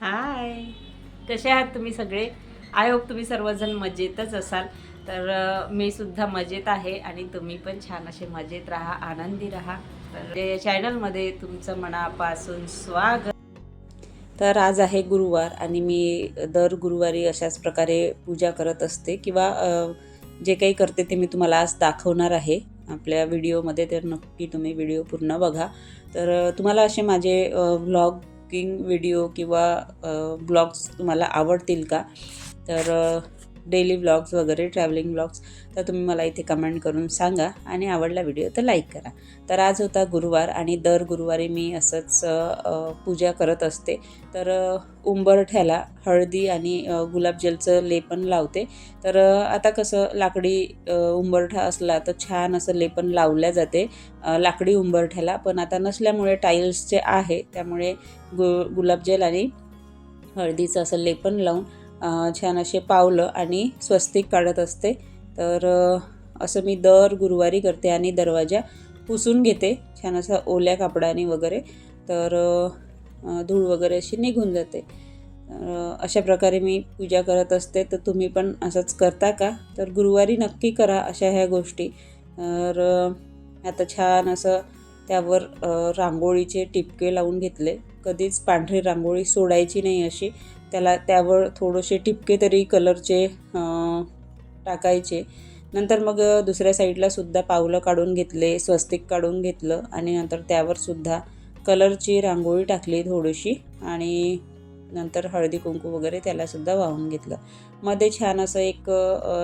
हाय. कसे आहात तुम्ही सगळे? आय होप तुम्ही सर्वजण मजेतच असाल. तर मी सुद्धा मजेत आहे आणि तुम्ही पण छान असे मजेत राहा आनंदी राहा. तर या चॅनलमध्ये तुमचं मनापासून स्वागत. तर आज आहे गुरुवार आणि मी दर गुरुवारी अशाच प्रकारे पूजा करत असते किंवा जे काही करते ते मी तुम्हाला आज दाखवणार आहे. आपल्या व्हिडिओमध्ये तर नक्की तुम्ही व्हिडिओ पूर्ण बघा. तर तुम्हाला असे माझे व्लॉग कुकिंग व्हिडिओ किंवा ब्लॉग्स तुम्हाला आवडतील का? तर डेली व्लॉग्स वगैरे ट्रॅव्हलिंग ब्लॉग्स तर तुम्ही मला इथे कमेंट करून सांगा आणि आवडला व्हिडिओ तर लाईक करा. तर आज होता गुरुवार आणि दर गुरुवारी मी असंच पूजा करत असते. तर उंबरठ्याला हळदी आणि गुलाबजलचं लेपन लावते. तर आता कसं लाकडी उंबरठा असला तर छान असं लेपन लावल्या जाते लाकडी उंबरठ्याला. पण आता नसल्यामुळे टाईल्सचे आहे त्यामुळे गु गुलाबजल आणि हळदीचं असं लेपन लावून छान असे पावलं आणि स्वस्तिक काढत असते. तर असं मी दर गुरुवारी करते आणि दरवाजा पुसून घेते. छान असं ओल्या कापडाने वगैरे. तर धूळ वगैरे अशी निघून जाते. अशा प्रकारे मी पूजा करत असते. तर तुम्ही पण असंच करता का? तर गुरुवारी नक्की करा अशा ह्या गोष्टी. तर आता छान असं त्यावर रांगोळीचे टिपके लावून घेतले. कधीच पांढरी रांगोळी सोडायची नाही अशी. त्याला त्यावर थोडेसे टिपके तरी कलरचे टाकायचे. नंतर मग दुसऱ्या साईडला सुद्धा पावलं काढून घेतले स्वस्तिक काढून घेतलं आणि नंतर त्यावर सुद्धा कलरची रांगोळी टाकली थोडीशी आणि नंतर हळदी कुंकू वगैरे त्यालासुद्धा वाहून घेतलं. मध्ये छान असं एक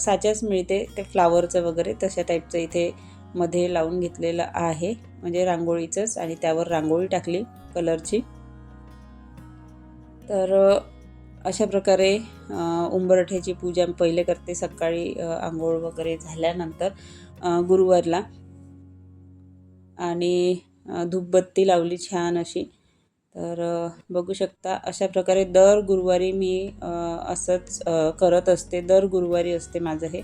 साच्याच मिळते ते फ्लावरचं वगैरे तशा टाईपचं इथे मध्ये लावून घेतलेलं आहे. म्हणजे रांगोळीचंच आणि त्यावर रांगोळी टाकली कलरची. तर अशा प्रकारे उंबरठ्याची पूजा मी पहिले करते सकाळी आंघोळ वगैरे झाल्यानंतर गुरुवारला. आणि धूपबत्ती लावली छान अशी. तर बघू शकता अशा प्रकारे दर गुरुवारी मी असंच करत असते. दर गुरुवारी असते माझं हे.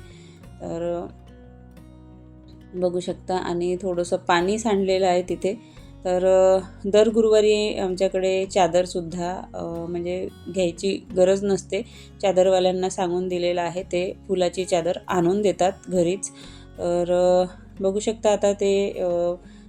तर बघू शकता. आणि थोडंसं पाणी सांडलेलं आहे तिथे. तर दर गुरुवारी आमच्याकडे चादरसुद्धा म्हणजे घ्यायची गरज नसते. चादरवाल्यांना सांगून दिलेलं आहे ते फुलाची चादर आणून देतात घरीच. तर बघू शकता आता ते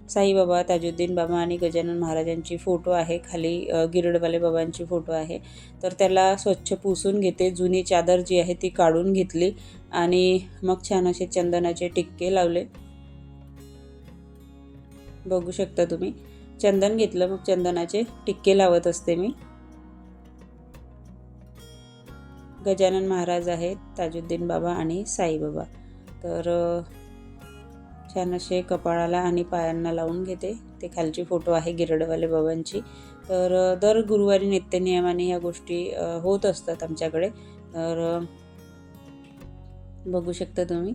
साईबाबा ताजुद्दीन बाबा आणि गजानन महाराजांची फोटो आहे. खाली गिरडवाले बाबांची फोटो आहे. तर त्याला स्वच्छ पुसून घेते. जुनी चादर जी आहे ती काढून घेतली आणि मग छान असे चंदनाचे टिक्के लावले. बघू शकता तुम्ही. चंदन घेतलं मग चंदनाचे टिक्के लावत असते मी. गजानन महाराज आहेत ताजुद्दीन बाबा आणि साईबाबा तर छान असे कपाळाला आणि पायांना लावून घेते. ते खालची फोटो आहे गिरडवाले बाबांची. तर दर गुरुवारी नित्यनियमाने ह्या गोष्टी होत असतात आमच्याकडे. तर बघू शकता तुम्ही.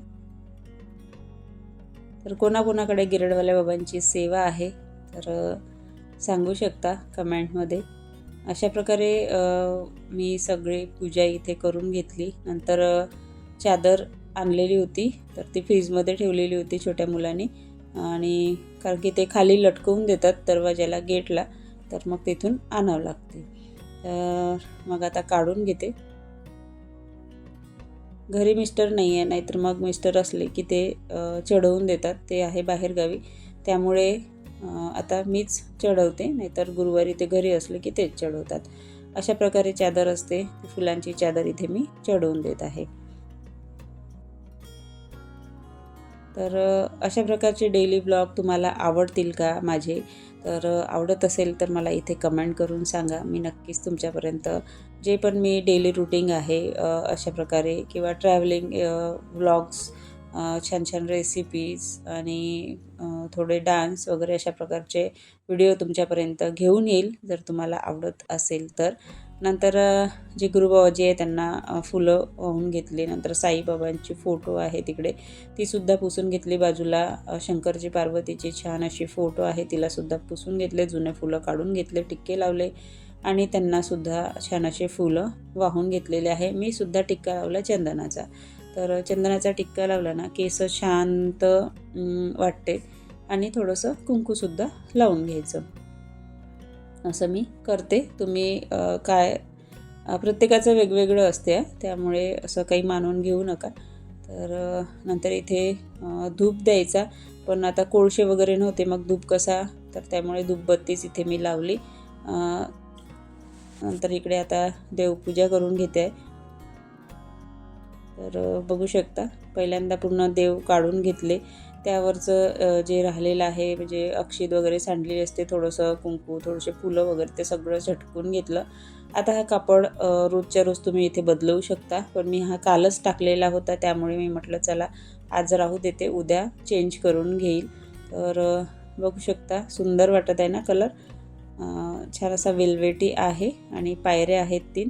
तर कोणाकोणाकडे गिरडवाल्या बाबांची सेवा आहे तर सांगू शकता कमेंटमध्ये. अशा प्रकारे मी सगळी पूजा इथे करून घेतली. नंतर चादर आणलेली होती तर ती फ्रीजमध्ये ठेवलेली होती छोट्या मुलांनी. आणि कारण की ते खाली लटकवून देतात दरवाजाला गेटला तर मग तिथून आणावं लागते. तर मग आता काढून घेते. घरी मिस्टर नाही आहे नाहीतर मग मिस्टर असले की ते चढवून देतात. ते आहे बाहेरगावी त्यामुळे आता मीच चढवते नाहीतर गुरुवारी ते घरी असले की तेच चढवतात. अशा प्रकारे चादर असते. फुलांची चादर इथे मी चढवून देत आहे. तर अशा प्रकारचे डेली ब्लॉग तुम्हाला आवडतील का माझे? तर आवडत असेल तर मला इथे कमेंट करून सांगा. मी नक्कीच तुमच्यापर्यंत जे पण मी डेली रुटीन आहे अशा प्रकारे किंवा ट्रॅव्हलिंग ब्लॉग्स छान छान रेसिपीज आणि थोडे डान्स वगैरे अशा प्रकारचे व्हिडिओ तुमच्यापर्यंत घेऊन येईल जर तुम्हाला आवडत असेल तर. नंतर जे गुरुबाबाजी आहे त्यांना फुलं वाहून घेतली. नंतर साईबाबांची फोटो आहे तिकडे. तीसुद्धा पुसून घेतली बाजूला. शंकरजी पार्वतीची छान अशी फोटो आहे. तिलासुद्धा पुसून घेतले जुने फुलं काढून घेतले टिक्के लावले. आणि त्यांनासुद्धा छान असे फुलं वाहून घेतलेले आहे. मी सुद्धा टिक्का लावला चंदनाचा. तर चंदनाचा टिक्का लावला ना केस शांत वाटते. आणि थोडंसं कुंकूसुद्धा लावून घ्यायचं. असं मी करते. तुम्ही काय प्रत्येकाचं वेगवेगळं असते त्यामुळे असं काही मानून घेऊ नका. तर नंतर इथे धूप द्यायचा. पण आता कोळशे वगैरे नव्हते मग धूप कसा? तर त्यामुळे धूपबत्तीच इथे मी लावली. नंतर इकडे आता देवपूजा करून घेते. आहे तर बघू शकता. पहिल्यांदा पूर्ण देव काढून घेतले. त्यावरचं जे राहिलेलं आहे म्हणजे अक्षित वगैरे सांडलेली असते थोडंसं कुंकू थोडेसे फुलं वगैरे ते सगळं झटकून घेतलं. आता हा कापड रोजच्या रोज तुम्ही इथे बदलवू शकता. पण मी हा कालच टाकलेला होता त्यामुळे मी म्हटलं चला आज राहू देते उद्या चेंज करून घेईल. तर बघू शकता सुंदर वाटत आहे ना कलर. छान असा वेलवेटी आहे आणि पायऱ्या आहेत तीन.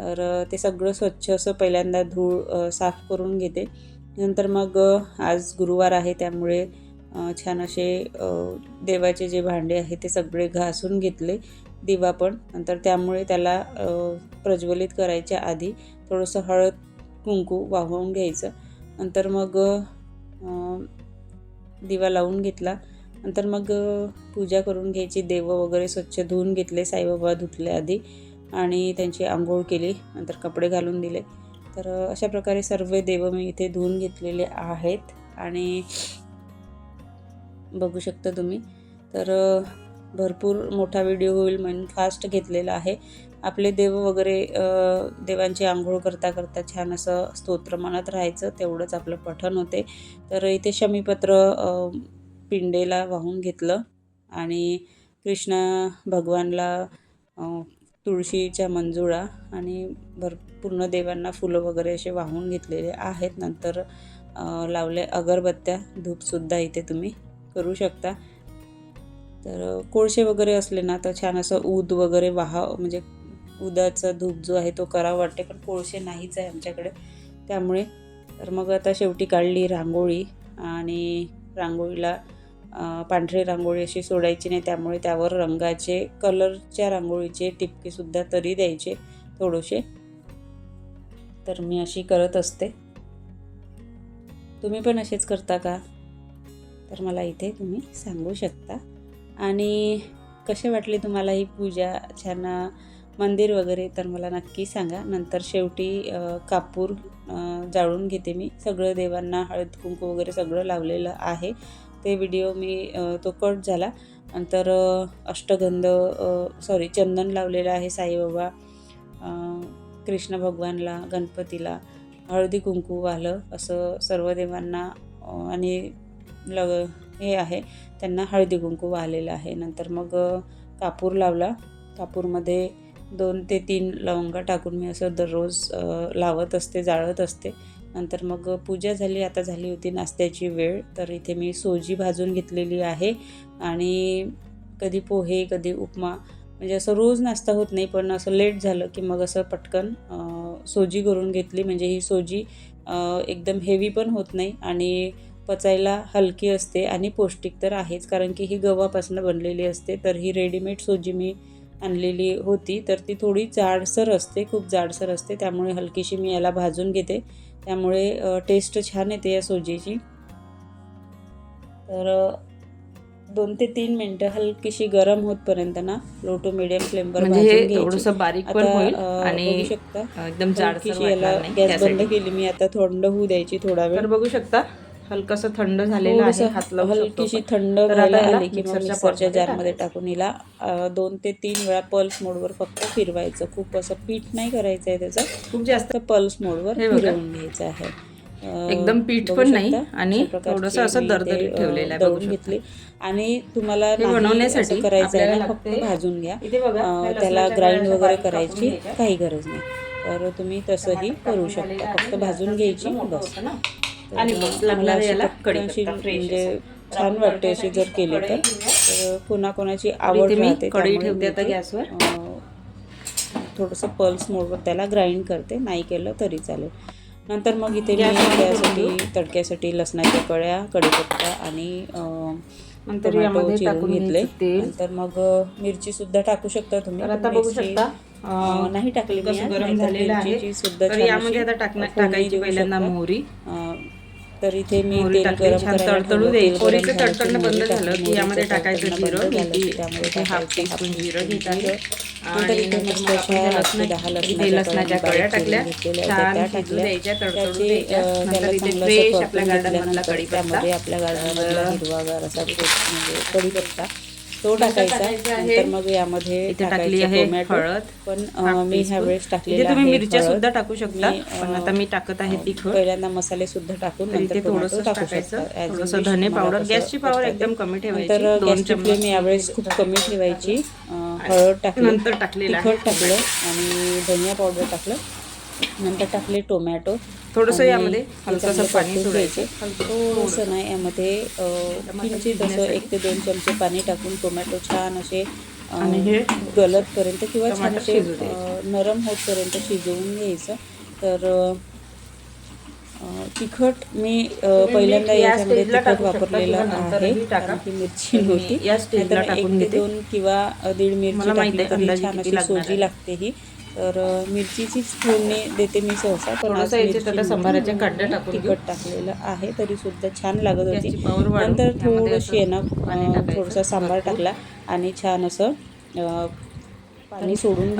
तर ते सगळं स्वच्छ असं पहिल्यांदा धूळ साफ करून घेते. नंतर मग आज गुरुवार आहे त्यामुळे छान असे देवाचे जे भांडे आहे ते सगळे घासून घेतले दिवा पण. नंतर त्यामुळे त्याला प्रज्वलित करायच्या आधी थोडंसं हळद कुंकू वाहवून घ्यायचं. नंतर मग दिवा लावून घेतला. नंतर मग पूजा करून घ्यायची. देवं वगैरे स्वच्छ धुवून घेतले साईबाबा धुतले आधी. आणि त्यांची आंघोळ केली नंतर कपडे घालून दिले. तर अशा प्रकारे सर्व देव मी इथे धुवून घेतलेले आहेत. आणि बघू शकता तुम्ही तर भरपूर मोठा व्हिडिओ होईल म्हणून फास्ट घेतलेला आहे. आपले देव वगैरे देवांची आंघोळ करता करता छान असं स्तोत्र म्हणत राहायचं तेवढंच आपलं पठण होते. तर इथे शमीपत्र पिंडेला वाहून घेतलं आणि कृष्ण भगवानला तुळशीच्या मंजुळा आणि भर पूर्ण देवांना फुलं वगैरे असे वाहून घेतलेले आहेत. नंतर लावले अगरबत्त्या धूपसुद्धा इथे तुम्ही करू शकता. तर कोळसे वगैरे असले ना तर छान असं ऊद वगैरे वाहा म्हणजे उदाचा धूप जो आहे तो करावा वाटते पण कोळसे नाहीच आहे आमच्याकडे. त्यामुळे तर मग आता शेवटी काढली रांगोळी आणि रांगोळीला पांढरी रांगोळी अशी सोडायची नाही त्यामुळे त्यावर रंगाचे कलरच्या रांगोळीचे टिपकेसुद्धा तरी द्यायचे थोडेसे. तर मी अशी करत असते. तुम्ही पण असेच करता का? तर मला इथे तुम्ही सांगू शकता. आणि कसे वाटले तुम्हाला ही पूजा छान मंदिर वगैरे? तर मला नक्की सांगा. नंतर शेवटी कापूर जाळून घेते मी. सगळं देवांना हळद कुंकू वगैरे सगळं लावलेलं आहे. ते व्हिडिओ मी तो कट झाला. नंतर अष्टगंध सॉरी चंदन लावलेलं आहे साईबाबा कृष्ण भगवानला गणपतीला हळदी कुंकू वाहलं असं सर्व देवांना आणि लग हे आहे त्यांना हळदी कुंकू वाहलेलं आहे. नंतर मग कापूर लावला. कापूरमध्ये दोन ते तीन लवंगा टाकून मी असं दररोज लावत असते जाळत असते. नंतर मग पूजा झाली आता झाली होती नाश्त्याची वेळ. तर इथे मी सोजी भाजून घेतलेली आहे. आणि कधी पोहे कधी उपमा. म्हणजे असं रोज नाश्ता होत नाही पण असं लेट झालं की मग असं पटकन सोजी करून घेतली. म्हणजे ही सोजी एकदम हेवी पण होत नाही आणि पचायला हलकी असते आणि पौष्टिक तर आहेच. कारण की ही गव्हापासून बनलेली असते. तर ही रेडीमेड सोजी मी आणलेली होती तर ती थोडी जाडसर असते खूप जाडसर असते. त्यामुळे हलकीशी मी याला भाजून घेते. त्यामुळे टेस्ट छान येते या सोजीची. तर दोन ते तीन मिनटं हलकीशी गरम होतपर्यंत ना लो टू मिडियम फ्लेमवर म्हणजे थोडंसं बारीक पण होईल आणि बघू शकता. एकदम जाडसर याला गॅस बंद. केली मी आता थंड होऊ द्यायची थोडा वेळ. बघू शकता हलकस थंड झालेलं आहे हात हलकीशी. थंड आली की मिक्सरच्या जारमध्ये. टाकून हिला दोन ते तीन वेळा पल्स मोडवर फक्त फिरवायचं खूप असं पीठ नाही करायचं आहे त्याचं खूप जास्त पल्स मोडवर. फिरवून घ्यायचं आहे एकदम पीठ पण नाही? आणि थोडंसं असं अ, ठेवलेलं दळून. घेतली आणि तुम्हाला बनवण्यासाठी करायचं आहे ना फक्त भाजून घ्या त्याला ग्राइंड वगैरे करायची. काही गरज नाही तर तुम्ही तसंही करू शकता. फक्त भाजून घ्यायची बस आणि मला लागणार याला fresh म्हणजे. छान वाटते अशी जर केली तर. कोणाकोणाची तर आवड राहते कढई त्यामुळे ठेवते आता गॅसवर. थोडंसं पल्स मोडवर त्याला ग्राइंड करते. नाही केलं तरी चालेल. नंतर मग इथे मी त्यासाठी. तडक्यासाठी लसणाच्या कळ्या कढीपत्ता आणि नंतर यामध्ये टाकून घेतले नंतर मग मिरची सुद्धा टाकू शकता तुम्ही आता बघू शकता. नाही टाकली गरम झालेलं आहे. सुद्धा यामध्ये आता टाकण्या फोडणी टाकायची पहिल्यांदा. मोहरी. तर इथे मी तेल गरम तडतडू गरम मोहरीचं तडतडणं बंद झालं. की यामध्ये टाकायचं जिरं, मेथी, त्यामध्ये हाफ टीस्पून जिरं टीस्पून घेत आहे. जिरं. आणि नंतर लसणाच्या इथे लसणाच्या कळ्या टाकल्या छान शिजू. द्यायच्या तडतडू द्यायच्या नंतर इथे फ्रेश आपल्या परतून गार्डनमधला कढीपत्ता त्यामध्ये आपल्या गार्डनमधला हिरवागार असा म्हणजे कढीपत्ता तो टाकायचा. नंतर मग यामध्ये इथे टाकली आहे टोमॅटो. हळद. पण मी. ह्या वेळेस इथे टाकलेला तुम्ही मिरच्या. सुद्धा टाकू शकता मी, पण आता मी टाकत आहे तिखट. पहिल्यांदा मसाले सुद्धा टाकून तर नंतर थोडंसं टाकू टाकायचं. शकता थोडंसं धने पावडर. गॅसची पावर एकदम. कमी ठेवायची दोन गॅसची फ्लेम यावेळेस खूप कमी ठेवायची. हळद टाकली. नंतर टाकलेलं तिखट टाकलं आणि धनिया पावडर टाकलं. नंतर टाकले टोमॅटो थोडंसं यामध्ये हलकंसं पाणी. घ्यायचं. थोडंसं नाही यामध्ये किंचित असं एक ते दोन चमचे पाणी टाकून टोमॅटो छान असे हे गलतपर्यंत किंवा छान असे नरम होतपर्यंत शिजवून घ्यायचं तर तिखट मी पहिल्यांदा याच्यामध्ये तिखट वापरलेलं आहे टाका. कारण की मिरची नव्हती एक ते. दोन किंवा दीड मिरची टाकली छान अशी. सोजी लागते ही तर मिरचीचीच फोडणी देते मी सहसा पण संभाराच्या काड्या टाकून. तिखट टाकलेलं आहे तरी सुद्धा छान लागत होती नंतर अ, टाकायचं. थोडासा सांबार. टाकला आणि छान असं पाणी सोडून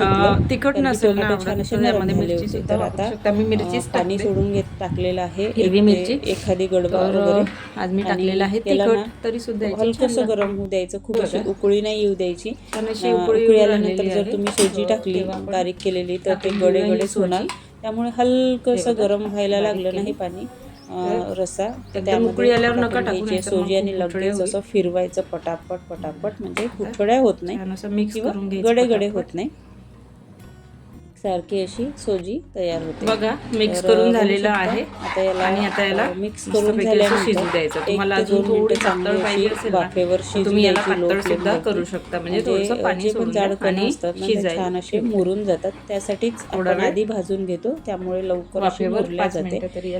तिखट नसेल वापरू आता. मी मिरचीच पाणी. सोडून घेत टाकलेलं आहे हिरवी मिरची. एखादी गडबा तर वगैरे आज मी टाकलेलं आहे तिखट तरी सुद्धा हलकंसं. गरम होऊ द्यायचं खूप अशी. उकळी नाही येऊ द्यायची उकळी आल्यानंतर जर. तुम्ही सोजी तेव्हा- टाकली बारीक केलेली तर ते गडे ही होणार सोजी. त्यामुळे हलकंसं हे गरम व्हायला लागलं. नाही पाणी अं, रस्सा तर उकळी आल्यावर नका टाकून टाकू, घ्यायची. नाहीतर मग सोजी आणि लगेच. असं फिरवायचं पटापट पटापट. म्हणजे गुठळ्या होत नाही. मिक्स गडे गडे. होत नाही. सारखी अशी सोजी तयार होते. बघा मिक्स करून झालेलं. आहे आता याला आणि आता याला मिक्स करून शिजू द्यायचं. तुम्हाला अजून थोडी पातळ पाहिजे असेल वाफेवर तुम्ही याला पातळ सुद्धा. करू शकता. म्हणजे म्हणजे, थोडंसं पाणी पण जाड कणं शिजायला. छान असे. मुरून जातात. त्यासाठीच थोडा आपण आधी भाजून घेतो. त्यामुळे लवकर वाफेवर जाते. तरी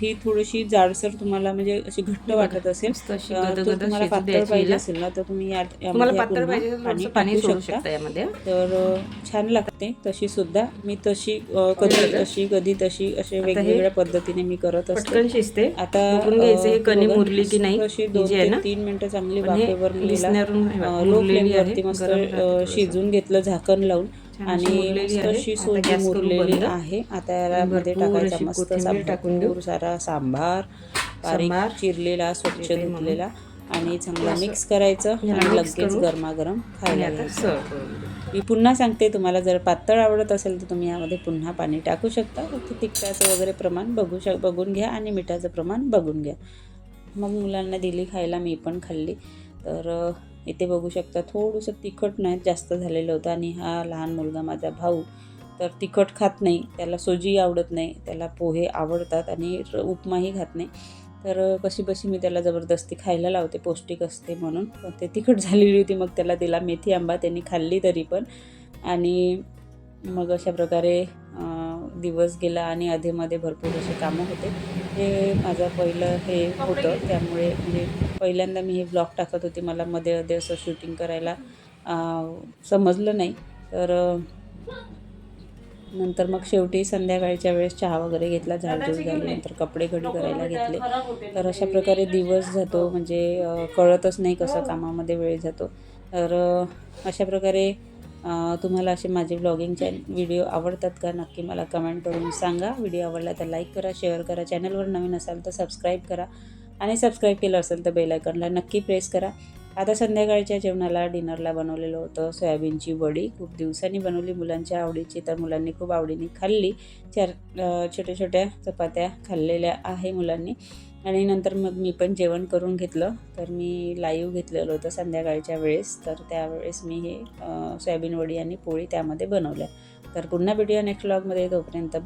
ही थोडीशी जाडसर तुम्हाला म्हणजे अशी घट्ट वाटत असेल तुम्हाला पातळ पाहिजे. असेल ना तर तुम्ही यामध्ये पातळ पाहिजे तर पाणी शकता. यामध्ये. तर छान लागते. तशी सुद्धा मी तशी कधी. अशी कधी तशी असे वेगवेगळ्या पद्धतीने मी करत असते पटकन शिजते आता घ्यायचं हे कणी मुरली की नाही अशी दोन तीन मिनिटं चांगली वाफेवर लो मस्त. शिजून घेतलं झाकण लावून आणि आता सोजी मुरलेली. आहे आता यामध्ये भरपूर टाकायचा मस्त टाकून. भरपूर सारा सांबार बारीक. चिरलेला स्वच्छ. धुतलेला आणि चांगला मिक्स करायचं आणि लगेच. गरमागरम खायला सर्व. मी पुन्हा सांगते तुम्हाला जर पातळ आवडत असेल तर तुम्ही यामध्ये पुन्हा पाणी टाकू शकता. फक्त तिखटाचं वगैरे प्रमाण बघू शक बघून घ्या आणि मिठाचं प्रमाण बघून घ्या. मग मुलांना दिली खायला मी पण खाल्ली. तर इथे बघू शकता थोडंसं तिखट नाही जास्त झालेलं होतं आणि हा लहान मुलगा माझा भाऊ तर तिखट खात नाही. त्याला सोजी आवडत नाही. त्याला पोहे आवडतात आणि उपमाही खात नाही. तर कशी बशी मी त्याला जबरदस्ती खायला लावते पौष्टिक असते म्हणून. पण ते तिखट झालेली होती मग त्याला दिला मेथी आंबा त्यांनी खाल्ली तरी पण. आणि मग अशा प्रकारे दिवस गेला आणि अधेमध्ये भरपूर असे कामं होते. हे माझं पहिलं हे होतं. त्यामुळे म्हणजे पहिल्यांदा मी हे ब्लॉग टाकत होते. मला मध्ये अधे असं शूटिंग करायला समजलं नाही. तर नंतर मग शेवटी संध्याकाळच्या वेळेस चहा वगैरे घेतला झाडझूड झाली नंतर कपडे घडी करायला घेतले. तर अशा प्रकारे दिवस जातो म्हणजे कळतच नाही कसं कामामध्ये वेळ जातो. तर अशा प्रकारे तुम्हाला असे माझे ब्लॉगिंगचे व्हिडिओ आवडतात का? नक्की मला कमेंट करून सांगा. व्हिडिओ आवडला तर लाईक करा शेअर करा. चॅनलवर नवीन असाल तर सबस्क्राईब करा. आणि सबस्क्राईब केलं असेल तर बेल आयकॉनला नक्की प्रेस करा. आता संध्याकाळच्या जेवणाला डिनरला बनवलेलं होतं. सोयाबीनची वडी खूप दिवसांनी बनवली. मुलांच्या आवडीची तर मुलांनी खूप आवडीने खाल्ली. चार छोट्या छोट्या चपात्या खाल्लेल्या आहे मुलांनी. आणि नंतर मग मी पण जेवण करून घेतलं. तर मी लाईव्ह घेतलेलं होतं संध्याकाळच्या वेळेस. तर त्यावेळेस मी हे सोयाबीन वडी आणि पोळी त्यामध्ये बनवल्या. तर पुन्हा भेटूया नेक्स्ट व्लॉगमध्ये तोपर्यंत बा